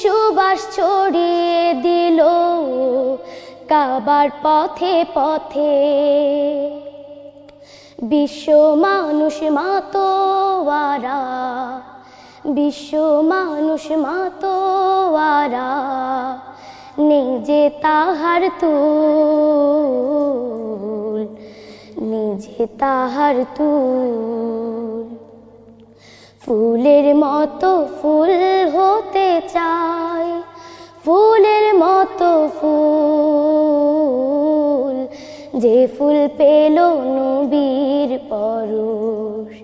সুবাস ছড়িয়ে দিল কাবার পথে পথে। বিশ্ব মানুষ মাতোয়ারা, বিশ্ব মানুষ মাতোয়ারা নিজে তাহার তুল নিজে তাহার তুল। ফুলের মতো ফুল হতে চাই ফুলের মতো ফুল। যে ফুল পেল নবীর পরশ,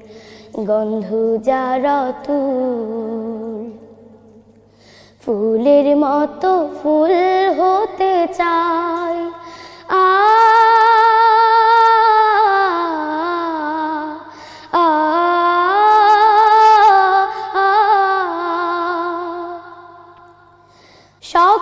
গন্ধ যারা তুল ফুলের মতো ফুল হতে চাই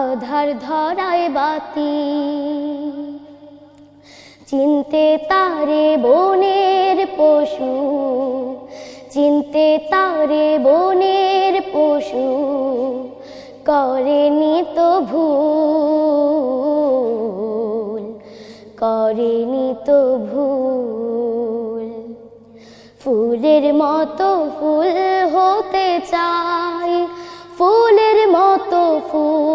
আধার ধরায় বাতি। চিনতে তারে বনের পশু, চিনতে তারে বনের পশু, করেনি তো ভুল, করেনি তো ভুল। ফুলের মতো ফুল হতে চাই, ফুলের মতো ফুল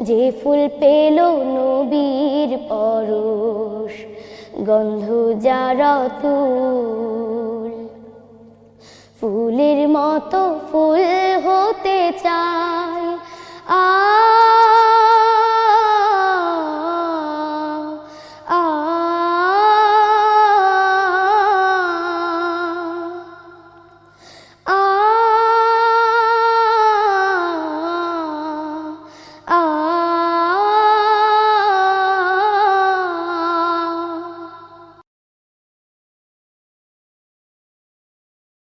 যে ফুল পেল নবীর পরশ গন্ধ যারা ফুলের মতো ফুল হতে আ